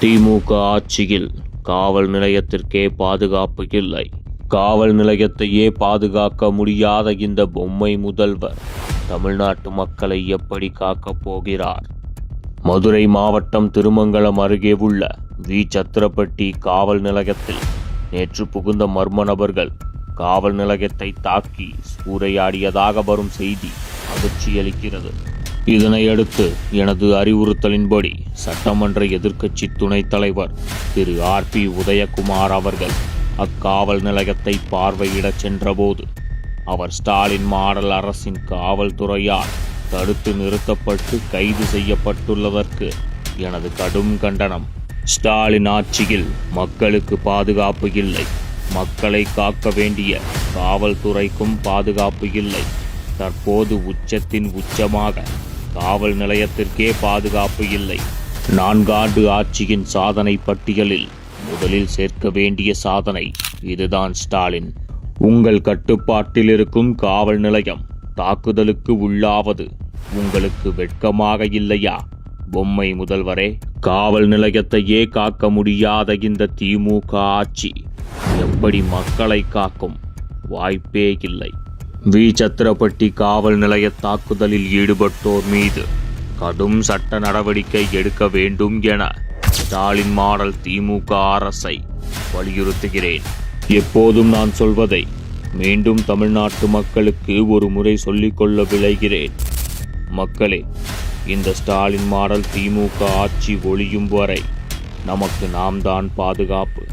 திமுக ஆட்சியில் காவல் நிலையத்திற்கே பாதுகாப்பு இல்லை. காவல் நிலையத்தையே பாதுகாக்க முடியாத இந்த பொம்மை முதல்வர் தமிழ்நாட்டு மக்களை எப்படி காக்கப் போகிறார்? மதுரை மாவட்டம் திருமங்கலம் அருகே உள்ள வி. சத்திரப்பட்டி காவல் நிலையத்தில் நேற்று புகுந்த மர்ம நபர்கள் காவல் நிலையத்தை தாக்கி சூறையாடியதாக வரும் செய்தி அதிர்ச்சியளிக்கிறது. இதனையடுத்து எனது அறிவுறுத்தலின்படி சட்டமன்ற எதிர்க்கட்சி துணைத் தலைவர் திரு ஆர் பி உதயகுமார் அவர்கள் அக்காவல் நிலையத்தை பார்வையிடச் சென்றபோது அவர் ஸ்டாலின் மாடல் அரசின் காவல்துறையால் தடுத்து நிறுத்தப்பட்டு கைது செய்யப்பட்டுள்ளதற்கு எனது கடும் கண்டனம். ஸ்டாலின் ஆட்சியில் மக்களுக்கு பாதுகாப்பு இல்லை. மக்களை காக்க வேண்டிய காவல்துறைக்கும் பாதுகாப்பு இல்லை. தற்போது உச்சத்தின் உச்சமாக காவல் நிலையத்திற்கே பாதுகாப்பு இல்லை. நான்காண்டு ஆட்சியின் சாதனை பட்டியலில் முதலில் சேர்க்க வேண்டிய சாதனை இதுதான் ஸ்டாலின். உங்கள் கட்டுப்பாட்டில் இருக்கும் காவல் நிலையம் தாக்குதலுக்கு உள்ளாவது உங்களுக்கு வெட்கமாக இல்லையா? பொம்மை முதல்வரே காவல் நிலையத்தையே காக்க முடியாத இந்த திமுக ஆட்சி எப்படி மக்களை காக்கும்? வாய்ப்பே இல்லை. வி சத்திரப்பட்டி காவல் நிலைய தாக்குதலில் ஈடுபட்டோர் மீது கடும் சட்ட நடவடிக்கை எடுக்க வேண்டும் என ஸ்டாலின் மாடல் திமுக அரசை வலியுறுத்துகிறேன். எப்போதும் நான் சொல்வதை மீண்டும் தமிழ்நாட்டு மக்களுக்கு ஒரு முறை சொல்லிக்கொள்ள விளைகிறேன் மக்களே இந்த ஸ்டாலின் மாடல் திமுக ஆட்சி ஒழியும் வரை நமக்கு நாம் தான் பாதுகாப்பு.